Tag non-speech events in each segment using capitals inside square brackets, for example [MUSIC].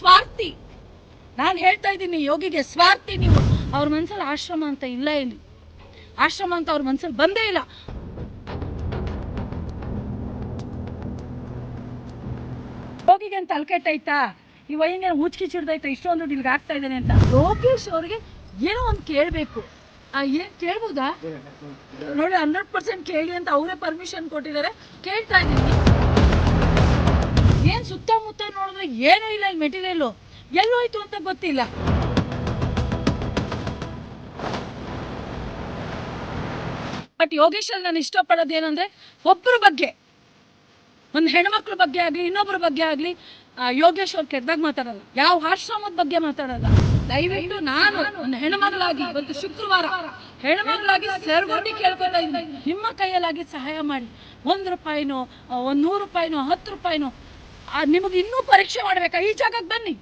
ಸ್ವಾರ್ಥಿ. ನಾನು ಹೇಳ್ತಾ ಇದ್ದೀನಿ ಯೋಗಿಗೆ ಸ್ವಾರ್ಥಿ ನೀವು. ಅವ್ರ ಮನ್ಸಲ್ಲಿ ಆಶ್ರಮ ಅಂತ ಇಲ್ಲ ಇಲ್ಲಿ. ಆಶ್ರಮ ಅಂತ ಅವ್ರ ಮನಸ್ಸಲ್ಲಿ ಬಂದೇ ಇಲ್ಲ. ಯೋಗಿಗೆ ಅಂತ ತಲೆಕೆಟ್ಟೈತಾ ಈ ವೈನ್ಗೆ ಮುಚ್ಕಿ ಚಿಡ್ದೈತಾ ಇಷ್ಟೊಂದು ಇಲ್ಲಿಗೆ ಆಗ್ತಾ ಇದ್ದಾನೆ ಅಂತ. ಲೋಕೇಶ್ ಅವ್ರಿಗೆ ಏನೋ ಒಂದು ಕೇಳಬೇಕು. ಏನು ಕೇಳ್ಬೋದಾ? ನೋಡಿ ಹಂಡ್ರೆಡ್ ಪರ್ಸೆಂಟ್ ಕೇಳಿ ಅಂತ ಅವರೇ ಪರ್ಮಿಷನ್ ಕೊಟ್ಟಿದ್ದಾರೆ. ಕೇಳ್ತಾ ಇದ್ದೀನಿ. ಏನ್ ಸುತ್ತಮುತ್ತ ನೋಡಿದ್ರೆ ಏನೂ ಇಲ್ಲ ಇಲ್ಲಿ ಮೆಟೀರಿಯಲ್ಲು ಎಲ್ಲೋಯ್ತು ಅಂತ ಗೊತ್ತಿಲ್ಲ. ಬಟ್ ಯೋಗೇಶಲ್ಲಿ ನಾನು ಇಷ್ಟಪಡೋದು ಏನಂದ್ರೆ ಒಬ್ಬರ ಬಗ್ಗೆ, ಒಂದು ಹೆಣ್ಮಕ್ಳ ಬಗ್ಗೆ ಆಗಲಿ ಇನ್ನೊಬ್ಬರ ಬಗ್ಗೆ ಆಗಲಿ ಯೋಗೇಶ್ ಅವ್ರು ಕೆಟ್ಟದಾಗ ಮಾತಾಡಲ್ಲ. ಯಾವ ಆಶ್ರಮದ ಬಗ್ಗೆ ಮಾತಾಡಲ್ಲ. ದಯವಿಟ್ಟು ನಾನು ಒಂದು ಹೆಣ್ಮಗಳಾಗಿ ಇವತ್ತು ಶುಕ್ರವಾರ ಹೆಣ್ಮಗಳಾಗಿ ಸರ್ಗೊಂಡು ಕೇಳ್ಕೊತಾ ಇದ್ದೀನಿ. ನಿಮ್ಮ ಕೈಯಲ್ಲಾಗಿ ಸಹಾಯ ಮಾಡಿ. ಒಂದು ರೂಪಾಯಿನೋ ಒಂದು ನೂರು ರೂಪಾಯಿನೋ, ಹತ್ತು ರೂಪಾಯಿನೋ ನಿಮಗೆ ಇನ್ನೂ ಪರೀಕ್ಷೆ ಮಾಡ್ಬೇಕಾ? ಈ ಜಾಗಕ್ಕೆ ಬನ್ನಿ.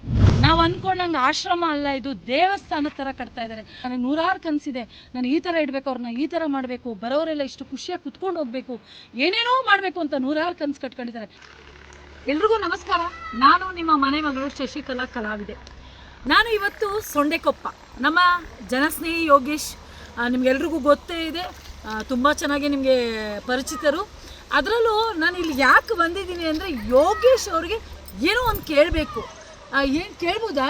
ನಾವು ಅನ್ಕೊಂಡಂಗೆ ಆಶ್ರಮ ಅಲ್ಲ, ಇದು ದೇವಸ್ಥಾನ ಥರ ಕಟ್ತಾ ಇದ್ದಾರೆ ನನಗೆ ನೂರಾರು ಕನಸಿದೆ. ನಾನು ಈ ಥರ ಇಡಬೇಕು ಅವ್ರನ್ನ ಈ ಥರ ಮಾಡಬೇಕು, ಬರೋರೆಲ್ಲ ಇಷ್ಟು ಖುಷಿಯಾಗಿ ಕುತ್ಕೊಂಡು ಹೋಗ್ಬೇಕು. ಏನೇನೋ ಮಾಡಬೇಕು ಅಂತ ನೂರಾರು ಕನಸು ಕಟ್ಕೊಂಡಿದ್ದಾರೆ ಎಲ್ರಿಗೂ ನಮಸ್ಕಾರ. ನಾನು ನಿಮ್ಮ ಮನೆ ಮಗಳು ಶಶಿಕಲಾ ಕಲಾವಿದೆ. ನಾನು ಇವತ್ತು ಸೊಂಡೆಕೊಪ್ಪ. ನಮ್ಮ ಜನಸ್ನೇಹಿ ಯೋಗೇಶ್ ನಿಮ್ಗೆಲ್ರಿಗೂ ಗೊತ್ತೇ ಇದೆ. ತುಂಬ ಚೆನ್ನಾಗಿ ನಿಮಗೆ ಪರಿಚಿತರು. ಅದರಲ್ಲೂ ನಾನು ಇಲ್ಲಿ ಯಾಕೆ ಬಂದಿದ್ದೀನಿ ಅಂದರೆ ಯೋಗೇಶ್ ಅವ್ರಿಗೆ ಏನೋ ಒಂದು ಕೇಳಬೇಕು. ಏನು ಕೇಳ್ಬೋದಾ?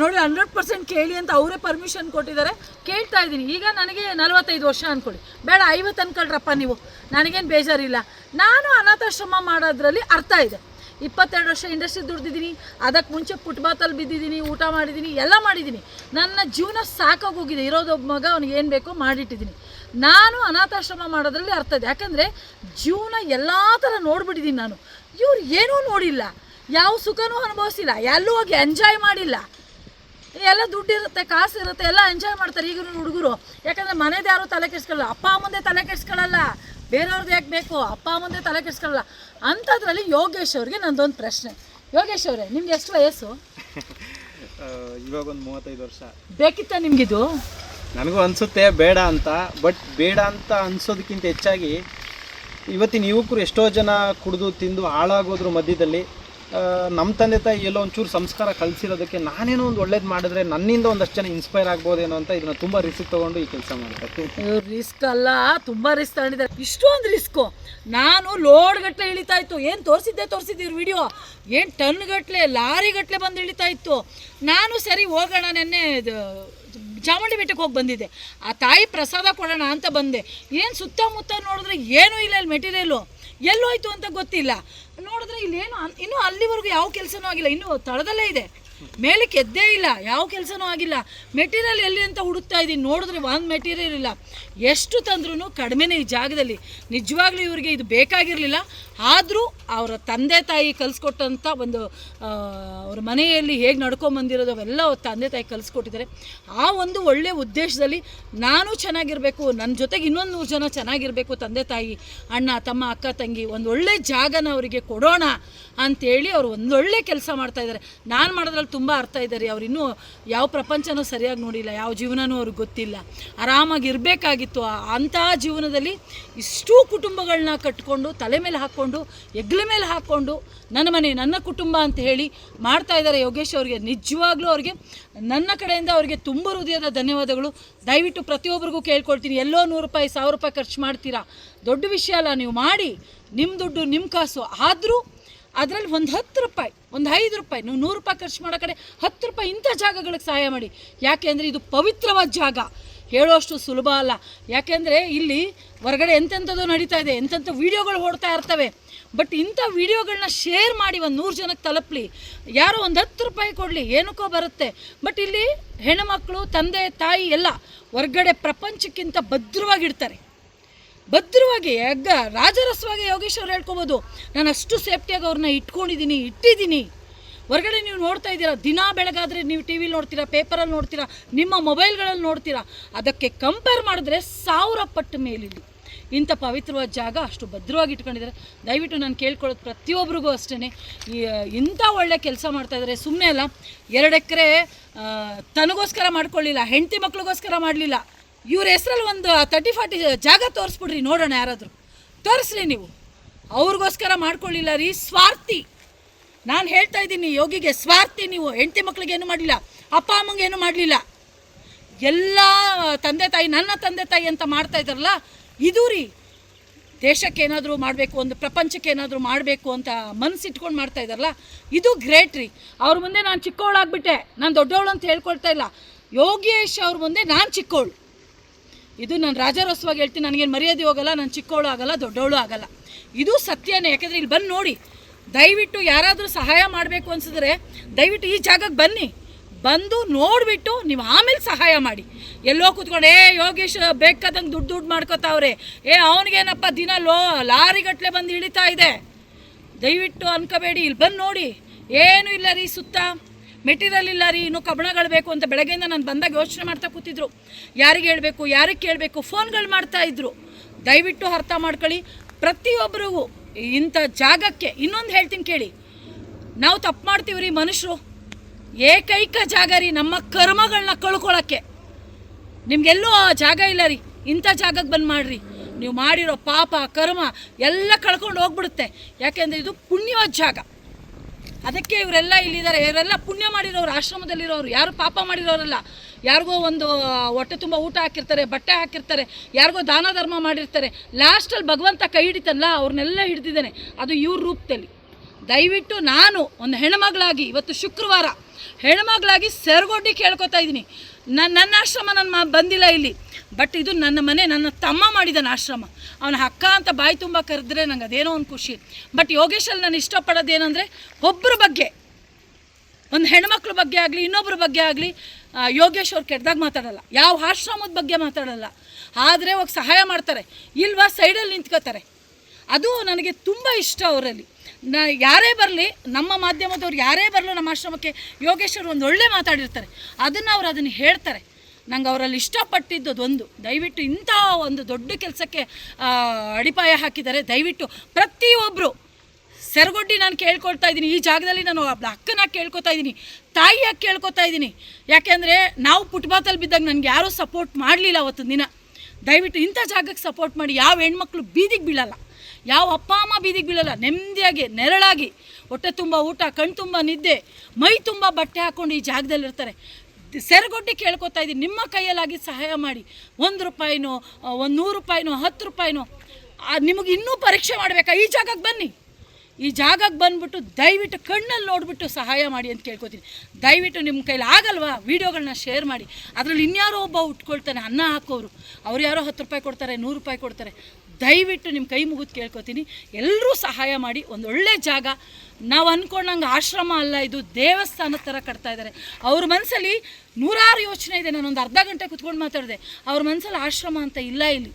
ನೋಡಿ ಹಂಡ್ರೆಡ್ ಪರ್ಸೆಂಟ್ ಕೇಳಿ ಅಂತ ಅವರೇ ಪರ್ಮಿಷನ್ ಕೊಟ್ಟಿದ್ದಾರೆ. ಕೇಳ್ತಾ ಇದ್ದೀನಿ. ಈಗ ನನಗೆ ನಲವತ್ತೈದು ವರ್ಷ ಅಂದ್ಕೊಳ್ಳಿ ಬೇಡ ಐವತ್ತು ಅನ್ಕೊಳ್ರಪ್ಪ ನೀವು. ನನಗೇನು ಬೇಜಾರಿಲ್ಲ. ನಾನು ಅನಾಥಾಶ್ರಮ ಮಾಡೋದ್ರಲ್ಲಿ ಅರ್ಥ ಇದೆ. ಇಪ್ಪತ್ತೆರಡು ವರ್ಷ ಇಂಡಸ್ಟ್ರಿ ದುಡ್ದಿದ್ದೀನಿ. ಅದಕ್ಕೆ ಮುಂಚೆ ಫುಟ್ಬಾತಲ್ಲಿ ಬಿದ್ದಿದ್ದೀನಿ ಊಟ ಮಾಡಿದ್ದೀನಿ ಎಲ್ಲ ಮಾಡಿದ್ದೀನಿ. ನನ್ನ ಜೀವನ ಸಾಕಾಗೋಗಿದೆ ಇರೋದೊಬ್ಬ ಮಗ ಅವ್ನಿಗೆ ಏನು ಬೇಕೋ ಮಾಡಿಟ್ಟಿದ್ದೀನಿ. ನಾನು ಅನಾಥಾಶ್ರಮ ಮಾಡೋದ್ರಲ್ಲಿ ಅರ್ಥ ಇದೆ. ಯಾಕಂದರೆ ಜೀವನ ಎಲ್ಲ ಥರ ನೋಡ್ಬಿಟ್ಟಿದ್ದೀನಿ ನಾನು. ಇವ್ರು ಏನೂ ನೋಡಿಲ್ಲ. ಯಾವ ಸುಖನೂ ಅನುಭವಿಸಿಲ್ಲ. ಎಲ್ಲೂ ಹೋಗಿ ಎಂಜಾಯ್ ಮಾಡಿಲ್ಲ. ಎಲ್ಲ ದುಡ್ಡಿರುತ್ತೆ ಕಾಸು ಇರುತ್ತೆ ಎಲ್ಲ ಎಂಜಾಯ್ ಮಾಡ್ತಾರೆ ಈಗಿನ ಹುಡುಗರು. ಯಾಕಂದರೆ ಮನೆದು ಯಾರು ತಲೆ ಕೆಡಿಸ್ಕೊಳ್ಳಲ್ಲ. ಅಪ್ಪ ಮುಂದೆ ತಲೆ ಕೆಡಿಸ್ಕೊಳ್ಳಲ್ಲ. ಬೇರೆಯವ್ರದ್ದು ಯಾಕೆ ಬೇಕು? ಅಪ್ಪ ಮುಂದೆ ತಲೆ ಕೆಡಿಸ್ಕೊಳ್ಳಲ್ಲ. ಅಂಥದ್ರಲ್ಲಿ ಯೋಗೇಶ್ ಅವ್ರಿಗೆ ನಂದೊಂದು ಪ್ರಶ್ನೆ. ಯೋಗೇಶ್ ಅವರೇ ನಿಮ್ಗೆ ಎಷ್ಟು ವಯಸ್ಸು? [LAUGHS] ಇವಾಗ ಒಂದು ಮೂವತ್ತೈದು ವರ್ಷ. ಬೇಕಿತ್ತ ನಿಮಗಿದು? ನನಗೂ ಅನಿಸುತ್ತೆ ಬೇಡ ಅಂತ ಬಟ್ ಬೇಡ ಅಂತ ಅನ್ಸೋದಕ್ಕಿಂತ ಹೆಚ್ಚಾಗಿ ಇವತ್ತಿನ ಯುವಕರು ಎಷ್ಟೋ ಜನ ಕುಡಿದು ತಿಂದು ಹಾಳಾಗೋದ್ರ ಮಧ್ಯದಲ್ಲಿ ನಮ್ಮ ತಂದೆ ತಾಯಿ ಎಲ್ಲೋ ಒಂಚೂರು ಸಂಸ್ಕಾರ ಕಲಿಸಿರೋದಕ್ಕೆ ನಾನೇನೋ ಒಂದು ಒಳ್ಳೇದು ಮಾಡಿದ್ರೆ ನನ್ನಿಂದ ಒಂದಷ್ಟು ಜನ ಇನ್ಸ್ಪೈರ್ ಆಗ್ಬೋದೇನೋ ಅಂತ ಇದನ್ನ ತುಂಬ ರಿಸ್ಕ್ ತೊಗೊಂಡು ಈ ಕೆಲಸ ಮಾಡ್ತಾರೆ ಇವ್ರು ರಿಸ್ಕ್ ಅಲ್ಲ, ತುಂಬ ರಿಸ್ಕ್ ತಗೊಂಡಿದ್ದಾರೆ. ಇಷ್ಟೊಂದು ರಿಸ್ಕು ನಾನು ಲೋಡ್ ಗಟ್ಟಲೆ ಇಳಿತಾ ಇತ್ತು. ಏನು ತೋರಿಸಿದ್ದೆ ತೋರಿಸಿದ್ದೀರಿ ವಿಡಿಯೋ ಏನು ಟನ್ ಗಟ್ಟಲೆ ಲಾರಿ ಗಟ್ಟಲೆ ಬಂದು ಇಳಿತಾ ಇತ್ತು. ನಾನು ಸರಿ ಹೋಗೋಣ, ನೆನ್ನೆ ಇದು ಚಾಮುಂಡಿ ಬೆಟ್ಟಕ್ಕೆ ಹೋಗಿ ಬಂದಿದ್ದೆ. ಆ ತಾಯಿ ಪ್ರಸಾದ ಕೊಡೋಣ ಅಂತ ಬಂದೆ. ಏನು ಸುತ್ತಮುತ್ತ ನೋಡಿದ್ರೆ ಏನೂ ಇಲ್ಲ, ಇಲ್ಲಿ ಮೆಟೀರಿಯಲ್ಲು ಎಲ್ಲೋಯ್ತು ಅಂತ ಗೊತ್ತಿಲ್ಲ. ನೋಡಿದ್ರೆ ಇಲ್ಲೇನು ಇನ್ನೂ ಅಲ್ಲಿವರೆಗೂ ಯಾವ ಕೆಲಸನೂ ಆಗಿಲ್ಲ. ಇನ್ನೂ ತಳದಲ್ಲೇ ಇದೆ. ಮೇಲಕ್ಕೆ ಎದ್ದೇ ಇಲ್ಲ, ಯಾವ ಕೆಲಸನೂ ಆಗಿಲ್ಲ. ಮೆಟೀರಿಯಲ್ ಎಲ್ಲಿ ಅಂತ ಹುಡುಕ್ತಾ ಇದ್ದೀನಿ, ನೋಡಿದ್ರೆ ಒಂದು ಮೆಟೀರಿಯಲ್ ಇಲ್ಲ. ಎಷ್ಟು ತಂದ್ರೂ ಕಡಿಮೆನೇ ಈ ಜಾಗದಲ್ಲಿ. ನಿಜವಾಗ್ಲೂ ಇವರಿಗೆ ಇದು ಬೇಕಾಗಿರಲಿಲ್ಲ. ಆದರೂ ಅವರ ತಂದೆ ತಾಯಿ ಕಲಿಸ್ಕೊಟ್ಟಂಥ ಒಂದು ಅವ್ರ ಮನೆಯಲ್ಲಿ ಹೇಗೆ ನಡ್ಕೊಂಬಂದಿರೋದು ಅವೆಲ್ಲ ಅವ್ರ ತಂದೆ ತಾಯಿ ಕಲಿಸ್ಕೊಟ್ಟಿದ್ದಾರೆ. ಆ ಒಂದು ಒಳ್ಳೆಯ ಉದ್ದೇಶದಲ್ಲಿ ನಾನು ಚೆನ್ನಾಗಿರಬೇಕು ನನ್ನ ಜೊತೆಗೆ ಇನ್ನೊಂದು ನೂರು ಜನ ಚೆನ್ನಾಗಿರಬೇಕು ತಂದೆ ತಾಯಿ, ಅಣ್ಣ, ತಮ್ಮ, ಅಕ್ಕ, ತಂಗಿ, ಒಂದು ಒಳ್ಳೆ ಜಾಗನ ಅವರಿಗೆ ಕೊಡೋಣ ಅಂತೇಳಿ ಅವರು ಒಂದೊಳ್ಳೆ ಕೆಲಸ ಮಾಡ್ತಾ ಇದ್ದಾರೆ. ನಾನು ಮಾಡೋದ್ರಲ್ಲಿ ತುಂಬ ಅರ್ಥ ಇದ್ದಾರೆ ಅವ್ರು ಇನ್ನೂ ಯಾವ ಪ್ರಪಂಚನೂ ಸರಿಯಾಗಿ ನೋಡಿಲ್ಲ, ಯಾವ ಜೀವನನೂ ಅವ್ರಿಗೆ ಗೊತ್ತಿಲ್ಲ. ಆರಾಮಾಗಿ ಇರಬೇಕಾಗಿತ್ತು. ಅಂತಹ ಜೀವನದಲ್ಲಿ ಇಷ್ಟೂ ಕುಟುಂಬಗಳನ್ನ ಕಟ್ಕೊಂಡು, ತಲೆ ಮೇಲೆ ಹಾಕ್ಕೊಂಡು ಹೆಗ್ಲ ಮೇಲೆ ಹಾಕ್ಕೊಂಡು ನನ್ನ ಮನೆ, ನನ್ನ ಕುಟುಂಬ ಅಂತ ಹೇಳಿ ಮಾಡ್ತಾ ಇದ್ದಾರೆ ಯೋಗೇಶ್ ಅವರಿಗೆ. ನಿಜವಾಗ್ಲೂ ಅವ್ರಿಗೆ ನನ್ನ ಕಡೆಯಿಂದ ಅವರಿಗೆ ತುಂಬ ಹೃದಯದ ಧನ್ಯವಾದಗಳು. ದಯವಿಟ್ಟು ಪ್ರತಿಯೊಬ್ಬರಿಗೂ ಕೇಳ್ಕೊಳ್ತೀನಿ. ಎಲ್ಲೋ ನೂರು ರೂಪಾಯಿ, ಸಾವಿರ ರೂಪಾಯಿ ಖರ್ಚು ಮಾಡ್ತೀರಾ? ದೊಡ್ಡ ವಿಷಯ ಅಲ್ಲ, ನೀವು ಮಾಡಿ. ನಿಮ್ಮ ದುಡ್ಡು ನಿಮ್ಮ ಕಾಸು. ಆದರೂ ಅದರಲ್ಲಿ ಒಂದು ಹತ್ತು ರೂಪಾಯಿ, ಒಂದು ಐದು ರೂಪಾಯಿ, ನೀವು ನೂರು ರೂಪಾಯಿ ಖರ್ಚು ಮಾಡೋ ಕಡೆ ಹತ್ತು ರೂಪಾಯಿ ಇಂಥ ಜಾಗಗಳಿಗೆ ಸಹಾಯ ಮಾಡಿ. ಯಾಕೆ ಅಂದರೆ ಇದು ಪವಿತ್ರವಾದ ಜಾಗ. ಹೇಳೋಷ್ಟು ಸುಲಭ ಅಲ್ಲ. ಯಾಕೆಂದರೆ ಇಲ್ಲಿ ಹೊರಗಡೆ ಎಂತೆಂಥದ್ದು ನಡೀತಾ ಇದೆ, ಎಂತೆಂಥ ವೀಡಿಯೋಗಳು ಓಡ್ತಾ ಇರ್ತವೆ. ಬಟ್ ಇಂಥ ವೀಡಿಯೋಗಳನ್ನ ಶೇರ್ ಮಾಡಿ ಒಂದು ನೂರು ಜನಕ್ಕೆ ತಲುಪಲಿ. ಯಾರೋ ಒಂದು ಹತ್ತು ರೂಪಾಯಿ ಕೊಡಲಿ, ಏನಕ್ಕೋ ಬರುತ್ತೆ. ಬಟ್ ಇಲ್ಲಿ ಹೆಣ್ಣುಮಕ್ಕಳು ತಂದೆ, ತಾಯಿ ಎಲ್ಲ ಹೊರಗಡೆ ಪ್ರಪಂಚಕ್ಕಿಂತ ಭದ್ರವಾಗಿಡ್ತಾರೆ ಭದ್ರವಾಗಿ, ಎಗ್ಗ, ರಾಜರಸವಾಗಿ ಯೋಗೇಶ್ವರ ಹೇಳ್ಕೊಬೋದು. ನಾನು ಅಷ್ಟು ಸೇಫ್ಟಿಯಾಗಿ ಅವ್ರನ್ನ ಇಟ್ಕೊಂಡಿದ್ದೀನಿ ಇಟ್ಟಿದ್ದೀನಿ ಹೊರಗಡೆ ನೀವು ನೋಡ್ತಾ ಇದ್ದೀರಾ, ದಿನ ಬೆಳಗಾದರೆ ನೀವು ಟಿ ವಿಲಿ ನೋಡ್ತೀರಾ ಪೇಪರಲ್ಲಿ ನೋಡ್ತೀರಾ, ನಿಮ್ಮ ಮೊಬೈಲ್ಗಳಲ್ಲಿ ನೋಡ್ತೀರಾ. ಅದಕ್ಕೆ ಕಂಪೇರ್ ಮಾಡಿದ್ರೆ ಸಾವಿರ ಪಟ್ಟು ಮೇಲಿಲ್ಲಿ. ಇಂಥ ಪವಿತ್ರವಾದ ಜಾಗ ಅಷ್ಟು ಭದ್ರವಾಗಿ ಇಟ್ಕೊಂಡಿದ್ದಾರೆ. ದಯವಿಟ್ಟು ನಾನು ಕೇಳ್ಕೊಳ್ಳೋದು ಪ್ರತಿಯೊಬ್ಬರಿಗೂ ಅಷ್ಟೇ ಇಂಥ ಒಳ್ಳೆ ಕೆಲಸ ಮಾಡ್ತಾಯಿದ್ದಾರೆ ಸುಮ್ಮನೆ ಅಲ್ಲ, ಎರಡು ಎಕರೆ ತನಗೋಸ್ಕರ ಮಾಡ್ಕೊಳ್ಳಿಲ್ಲ, ಹೆಂಡತಿ ಮಕ್ಳಿಗೋಸ್ಕರ ಮಾಡಲಿಲ್ಲ. ಇವ್ರ ಹೆಸ್ರಲ್ಲಿ ಒಂದು ತರ್ಟಿ ಫಾರ್ಟಿ ಜಾಗ ತೋರಿಸ್ಬಿಡ್ರಿ, ನೋಡೋಣ ಯಾರಾದರೂ. ತೋರಿಸ್ರಿ ನೀವು. ಅವ್ರಿಗೋಸ್ಕರ ಮಾಡ್ಕೊಳ್ಳಿಲ್ಲ ರೀ, ಸ್ವಾರ್ಥಿ. ನಾನು ಹೇಳ್ತಾ ಇದ್ದೀನಿ, ಯೋಗಿಗೆ ಸ್ವಾರ್ಥಿ ನೀವು. ಹೆಂಡತಿ ಮಕ್ಕಳಿಗೇನು ಮಾಡಲಿಲ್ಲ, ಅಪ್ಪ ಅಮ್ಮಂಗೆ ಏನು ಮಾಡಲಿಲ್ಲ. ಎಲ್ಲ ತಂದೆ ತಾಯಿ, ನನ್ನ ತಂದೆ ತಾಯಿ ಅಂತ ಮಾಡ್ತಾ ಇದ್ದಾರಲ್ಲ, ಇದು ರೀ. ದೇಶಕ್ಕೆ ಏನಾದರೂ ಮಾಡಬೇಕು, ಒಂದು ಪ್ರಪಂಚಕ್ಕೆ ಏನಾದರೂ ಮಾಡಬೇಕು ಅಂತ ಮನಸ್ಸಿಟ್ಕೊಂಡು ಮಾಡ್ತಾ ಇದ್ದಾರಲ್ಲ, ಇದು ಗ್ರೇಟ್ ರೀ. ಅವ್ರ ಮುಂದೆ ನಾನು ಚಿಕ್ಕವಳಾಗ್ಬಿಟ್ಟೆ ನಾನು ದೊಡ್ಡವಳು ಅಂತ ಹೇಳ್ಕೊಳ್ತಾ ಇಲ್ಲ. ಯೋಗೇಶ್ ಅವ್ರ ಮುಂದೆ ನಾನು ಚಿಕ್ಕವಳು ಇದು ನಾನು ರಾಜಾರೋತ್ಸವಾಗಿ ಹೇಳ್ತೀನಿ, ನನಗೇನು ಮರ್ಯಾದೆ ಹೋಗಲ್ಲ, ನಾನು ಚಿಕ್ಕವಳು ಆಗಲ್ಲ ದೊಡ್ಡವಳು ಆಗಲ್ಲ. ಇದು ಸತ್ಯನೇ, ಯಾಕೆಂದರೆ ಇಲ್ಲಿ ಬಂದು ನೋಡಿ, ದಯವಿಟ್ಟು ಯಾರಾದರೂ ಸಹಾಯ ಮಾಡಬೇಕು ಅನ್ಸಿದ್ರೆ ದಯವಿಟ್ಟು ಈ ಜಾಗಕ್ಕೆ ಬನ್ನಿ. ಬಂದು ನೋಡಿಬಿಟ್ಟು ನೀವು ಆಮೇಲೆ ಸಹಾಯ ಮಾಡಿ. ಎಲ್ಲೋ ಕೂತ್ಕೊಂಡು, ಏ, ಯೋಗೇಶ್, ಬೇಕಾದಂಗೆ ದುಡ್ಡು ದುಡ್ಡು ಮಾಡ್ಕೋತಾವ್ರೆ. ಏ, ಅವನಿಗೇನಪ್ಪ ದಿನ ಲೋ ಲಾರಿಗಟ್ಟಲೆ ಬಂದು ಇಳಿತಾ ಇದೆ? ದಯವಿಟ್ಟು ಅನ್ಕೋಬೇಡಿ, ಇಲ್ಲಿ ಬಂದು ನೋಡಿ. ಏನೂ ಇಲ್ಲ ರೀ ಸುತ್ತ. ಮೆಟೀರಿಯಲ್ ಇಲ್ಲ ರೀ, ಇನ್ನೂ ಕಬ್ಬಣಗಳು ಬೇಕು ಅಂತ ಬೆಳಗ್ಗೆಯಿಂದ ನಾನು ಬಂದಾಗ ಯೋಚನೆ ಮಾಡ್ತಾ ಕೂತಿದ್ರು. ಯಾರಿಗೆ ಹೇಳಬೇಕು, ಯಾರಿಗೆ ಕೇಳಬೇಕು, ಫೋನ್ಗಳು ಮಾಡ್ತಾ ಇದ್ರು. ದಯವಿಟ್ಟು ಅರ್ಥ ಮಾಡ್ಕೊಳ್ಳಿ. ಪ್ರತಿಯೊಬ್ಬರಿಗೂ ಇಂಥ ಜಾಗಕ್ಕೆ ಇನ್ನೊಂದು ಹೇಳ್ತೀನಿ ಕೇಳಿ. ನಾವು ತಪ್ಪು ಮಾಡ್ತೀವಿ ರೀ ಮನುಷ್ಯರು ಏಕೈಕ ಜಾಗ ರೀ ನಮ್ಮ ಕರ್ಮಗಳನ್ನ ಕಳ್ಕೊಳ್ಳೋಕ್ಕೆ ನಿಮಗೆಲ್ಲೂ ಆ ಜಾಗ ಇಲ್ಲ ರೀ. ಇಂಥ ಜಾಗಕ್ಕೆ ಬಂದು ಮಾಡಿರಿ. ನೀವು ಮಾಡಿರೋ ಪಾಪ ಕರ್ಮ ಎಲ್ಲ ಕಳ್ಕೊಂಡು ಹೋಗ್ಬಿಡುತ್ತೆ. ಯಾಕೆಂದರೆ ಇದು ಪುಣ್ಯವಾದ ಜಾಗ. ಅದಕ್ಕೆ ಇವರೆಲ್ಲ ಇಲ್ಲಿದ್ದಾರೆ. ಇವರೆಲ್ಲ ಪುಣ್ಯ ಮಾಡಿರೋರು, ಆಶ್ರಮದಲ್ಲಿರೋರು. ಯಾರು ಪಾಪ ಮಾಡಿರೋರಲ್ಲ. ಯಾರಿಗೋ ಒಂದು ಹೊಟ್ಟೆ ತುಂಬ ಊಟ ಹಾಕಿರ್ತಾರೆ, ಬಟ್ಟೆ ಹಾಕಿರ್ತಾರೆ, ಯಾರಿಗೋ ದಾನ ಧರ್ಮ ಮಾಡಿರ್ತಾರೆ. ಲಾಸ್ಟಲ್ಲಿ ಭಗವಂತ ಕೈ ಹಿಡಿತಲ್ಲ, ಅವ್ರನ್ನೆಲ್ಲ ಹಿಡ್ದಿದ್ದಾನೆ. ಅದು ಇವ್ರ ರೂಪದಲ್ಲಿ. ದಯವಿಟ್ಟು ನಾನು ಒಂದು ಹೆಣ್ಮಗಳಾಗಿ ಇವತ್ತು ಶುಕ್ರವಾರ ಹೆಣ್ಮಗಳಾಗಿ ಸೆರಗೊಡ್ಡಿ ಕೇಳ್ಕೊತಾ ಇದ್ದೀನಿ. ನನ್ನ ನನ್ನ ಆಶ್ರಮ ನನ್ನ ಬಂದಿಲ್ಲ ಇಲ್ಲಿ. ಬಟ್ ಇದು ನನ್ನ ಮನೆ, ನನ್ನ ತಮ್ಮ ಮಾಡಿದನ ಆಶ್ರಮ. ಅವನ ಅಕ್ಕ ಅಂತ ಬಾಯಿ ತುಂಬ ಕರೆದ್ರೆ ನಂಗೆ ಅದೇನೋ ಒಂದು ಖುಷಿ. ಬಟ್ ಯೋಗೇಶಲ್ಲಿ ನಾನು ಇಷ್ಟಪಡೋದೇನೆಂದರೆ ಒಬ್ಬರ ಬಗ್ಗೆ, ಒಂದು ಹೆಣ್ಮಕ್ಳ ಬಗ್ಗೆ ಆಗಲಿ ಇನ್ನೊಬ್ಬರ ಬಗ್ಗೆ ಆಗಲಿ ಯೋಗೇಶ್ ಅವ್ರು ಕೆಟ್ಟದಾಗ ಮಾತಾಡಲ್ಲ. ಯಾವ ಆಶ್ರಮದ ಬಗ್ಗೆ ಮಾತಾಡಲ್ಲ. ಆದರೆ ಅವಾಗ ಸಹಾಯ ಮಾಡ್ತಾರೆ. ಇಲ್ವಾ ಸೈಡಲ್ಲಿ ನಿಂತ್ಕೋತಾರೆ. ಅದು ನನಗೆ ತುಂಬ ಇಷ್ಟ ಅವರಲ್ಲಿ. ನ, ಯಾರೇ ಬರಲಿ, ನಮ್ಮ ಮಾಧ್ಯಮದವ್ರು ಯಾರೇ ಬರಲು ನಮ್ಮ ಆಶ್ರಮಕ್ಕೆ ಯೋಗೇಶ್ ಅವರು ಒಂದು ಒಳ್ಳೆ ಮಾತಾಡಿರ್ತಾರೆ. ಅದನ್ನು ಅವ್ರು ಅದನ್ನು ಹೇಳ್ತಾರೆ. ನಂಗೆ ಅವರಲ್ಲಿ ಇಷ್ಟಪಟ್ಟಿದ್ದು ಅದೊಂದು. ದಯವಿಟ್ಟು ಇಂಥ ಒಂದು ದೊಡ್ಡ ಕೆಲಸಕ್ಕೆ ಅಡಿಪಾಯ ಹಾಕಿದ್ದಾರೆ. ದಯವಿಟ್ಟು ಪ್ರತಿಯೊಬ್ಬರು ಸೆರಗೊಡ್ಡಿ ನಾನು ಕೇಳ್ಕೊಳ್ತಾ ಇದ್ದೀನಿ. ಈ ಜಾಗದಲ್ಲಿ ನಾನು ಅಕ್ಕನ ಕೇಳ್ಕೊತಾ ಇದ್ದೀನಿ. ತಾಯಿಯಾಗಿ ಕೇಳ್ಕೊತಾ ಇದ್ದೀನಿ. ಯಾಕೆಂದರೆ ನಾವು ಪುಟ್ಬಾತಲ್ಲಿ ಬಿದ್ದಾಗ ನನಗೆ ಯಾರೂ ಸಪೋರ್ಟ್ ಮಾಡಲಿಲ್ಲ ಅವತ್ತು ದಿನ. ದಯವಿಟ್ಟು ಇಂಥ ಜಾಗಕ್ಕೆ ಸಪೋರ್ಟ್ ಮಾಡಿ. ಯಾವ ಹೆಣ್ಮಕ್ಳು ಬೀದಿಗೆ ಬೀಳಲ್ಲ. ಯಾವ ಅಪ್ಪ ಅಮ್ಮ ಬೀದಿಗೆ ಬೀಳಲ್ಲ. ನೆಮ್ಮದಿಯಾಗಿ, ನೆರಳಾಗಿ, ಹೊಟ್ಟೆ ತುಂಬ ಊಟ, ಕಣ್ ತುಂಬ ನಿದ್ದೆ, ಮೈ ತುಂಬ ಬಟ್ಟೆ ಹಾಕ್ಕೊಂಡು ಈ ಜಾಗದಲ್ಲಿರ್ತಾರೆ. ಸೆರಗೊಡ್ಡಿ ಕೇಳ್ಕೊತಾ ಇದ್ದೀನಿ. ನಿಮ್ಮ ಕೈಯಲ್ಲಾಗಿ ಸಹಾಯ ಮಾಡಿ. ಒಂದು ರೂಪಾಯಿನೋ ಒಂದು ನೂರು ರೂಪಾಯಿನೋ, ಹತ್ತು ರೂಪಾಯಿನೋ ನಿಮಗೆ ಇನ್ನೂ ಪರೀಕ್ಷೆ ಮಾಡಬೇಕಾ? ಈ ಜಾಗಕ್ಕೆ ಬನ್ನಿ. ಈ ಜಾಗಕ್ಕೆ ಬಂದ್ಬಿಟ್ಟು ದಯವಿಟ್ಟು ಕಣ್ಣಲ್ಲಿ ನೋಡಿಬಿಟ್ಟು ಸಹಾಯ ಮಾಡಿ ಅಂತ ಕೇಳ್ಕೊತೀನಿ. ದಯವಿಟ್ಟು ನಿಮ್ಮ ಕೈಲಿ ಆಗಲ್ವಾ? ವೀಡಿಯೋಗಳನ್ನ ಶೇರ್ ಮಾಡಿ. ಅದರಲ್ಲಿ ಇನ್ಯಾರೋ ಒಬ್ಬ ಉಟ್ಕೊಳ್ತಾನೆ, ಅನ್ನ ಹಾಕೋರು. ಅವ್ರು ಯಾರೋ ಹತ್ತು ರೂಪಾಯಿ ಕೊಡ್ತಾರೆ, ನೂರು ರೂಪಾಯಿ ಕೊಡ್ತಾರೆ. ದಯವಿಟ್ಟು ನಿಮ್ಮ ಕೈ ಮುಗಿದು ಕೇಳ್ಕೊತೀನಿ. ಎಲ್ಲರೂ ಸಹಾಯ ಮಾಡಿ ಒಂದು ಒಳ್ಳೆ ಜಾಗ. ನಾವು ಅಂದ್ಕೊಂಡಂಗೆ ಆಶ್ರಮ ಅಲ್ಲ, ಇದು ದೇವಸ್ಥಾನದ ಥರ ಕಟ್ತಾ ಇದ್ದಾರೆ ಅವ್ರ ಮನಸ್ಸಲ್ಲಿ ನೂರಾರು ಯೋಚನೆ ಇದೆ. ನಾನೊಂದು ಅರ್ಧ ಗಂಟೆ ಕುತ್ಕೊಂಡು ಮಾತಾಡಿದೆ. ಅವ್ರ ಮನಸ್ಸಲ್ಲಿ ಆಶ್ರಮ ಅಂತ ಇಲ್ಲ ಇಲ್ಲಿ.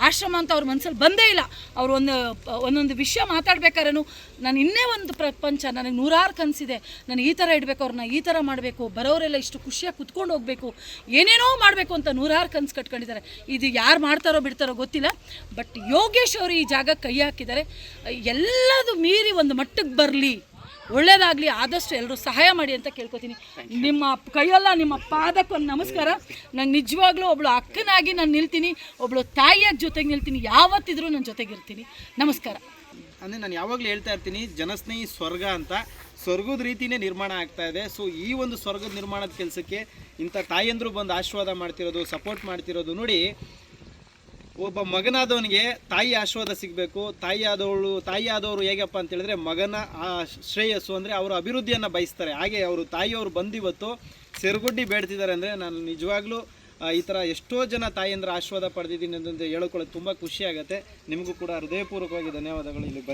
ಆಶ್ರಮ ಅಂತ ಅವ್ರ ಮನಸ್ಸಲ್ಲಿ ಬಂದೇ ಇಲ್ಲ. ಅವ್ರು ಒಂದು, ಒಂದೊಂದು ವಿಷಯ ಮಾತಾಡ್ಬೇಕಾದ್ರೂ ನಾನು ಇನ್ನೇ ಒಂದು ಪ್ರಪಂಚ, ನನಗೆ ನೂರಾರು ಕನಸಿದೆ. ನಾನು ಈ ಥರ ಇಡಬೇಕು, ಅವ್ರನ್ನ ಈ ಥರ ಮಾಡಬೇಕು, ಬರೋರೆಲ್ಲ ಇಷ್ಟು ಖುಷಿಯಾಗಿ ಕುತ್ಕೊಂಡು ಹೋಗಬೇಕು, ಏನೇನೋ ಮಾಡಬೇಕು ಅಂತ ನೂರಾರು ಕನಸು ಕಟ್ಕೊಂಡಿದ್ದಾರೆ. ಇದು ಯಾರು ಮಾಡ್ತಾರೋ ಬಿಡ್ತಾರೋ ಗೊತ್ತಿಲ್ಲ. ಬಟ್ ಯೋಗೇಶ್ ಅವರು ಈ ಜಾಗಕ್ಕೆ ಕೈ ಹಾಕಿದ್ದಾರೆ. ಎಲ್ಲದು ಮೀರಿ ಒಂದು ಮಟ್ಟಕ್ಕೆ ಬರಲಿ. ಒಳ್ಳೇದಾಗಲಿ, ಆದಷ್ಟು ಎಲ್ಲರೂ ಸಹಾಯ ಮಾಡಿ ಅಂತ ಕೇಳ್ಕೊತೀನಿ. ನಿಮ್ಮ ಕೈಯಲ್ಲ, ನಿಮ್ಮ ಪಾದಕ್ಕೊಂದು ನಮಸ್ಕಾರ. ನಂಗೆ ನಿಜವಾಗ್ಲೂ ಒಬ್ಳು ಅಕ್ಕನಾಗಿ ನಾನು ನಿಲ್ತೀನಿ, ಒಬ್ಳು ತಾಯಿಯಾಗಿ ಜೊತೆಗೆ ನಿಲ್ತೀನಿ, ಯಾವತ್ತಿದ್ರೂ ನನ್ನ ಜೊತೆಗೆ ಇರ್ತೀನಿ. ನಮಸ್ಕಾರ. ಅಂದರೆ ನಾನು ಯಾವಾಗಲೂ ಹೇಳ್ತಾ ಇರ್ತೀನಿ, ಜನಸ್ನೇಹಿ ಸ್ವರ್ಗ ಅಂತ ಸ್ವರ್ಗದ ರೀತಿಯೇ ನಿರ್ಮಾಣ ಆಗ್ತಾ ಇದೆ. ಸೊ ಈ ಒಂದು ಸ್ವರ್ಗದ ನಿರ್ಮಾಣದ ಕೆಲಸಕ್ಕೆ ಇಂಥ ತಾಯಂದರು ಬಂದು ಆಶೀರ್ವಾದ ಮಾಡ್ತಿರೋದು ಸಪೋರ್ಟ್ ಮಾಡ್ತಿರೋದು ನೋಡಿ ಒಬ್ಬ ಮಗನಾದವನಿಗೆ ತಾಯಿ ಆಶೀರ್ವಾದ ಸಿಗಬೇಕು. ತಾಯಿ ಆದವಳು, ತಾಯಿ ಆದವರು ಹೇಗಪ್ಪ ಅಂತ ಹೇಳಿದ್ರೆ ಮಗನ ಆ ಶ್ರೇಯಸ್ಸು ಅಂದರೆ ಅವರು ಅಭಿವೃದ್ಧಿಯನ್ನು ಬಯಸ್ತಾರೆ. ಹಾಗೆ ಅವರು ತಾಯಿಯವರು ಬಂದಿವತ್ತು ಸೆರಗುಡ್ಡಿ ಬೇಡ್ತಿದ್ದಾರೆ ಅಂದರೆ ನಾನು ನಿಜವಾಗ್ಲೂ ಈ ಥರ ಎಷ್ಟೋ ಜನ ತಾಯಿಯಂದ್ರ ಆಶೀರ್ವಾದ ಪಡೆದಿದ್ದೀನಿ ಅಂತ ಹೇಳ್ಕೊಳ್ಳೋದು ತುಂಬ ಖುಷಿಯಾಗುತ್ತೆ ನಿಮಗೂ ಕೂಡ ಹೃದಯಪೂರ್ವಕವಾಗಿ ಧನ್ಯವಾದಗಳು. ಇಲ್ಲಿ ಬಂದು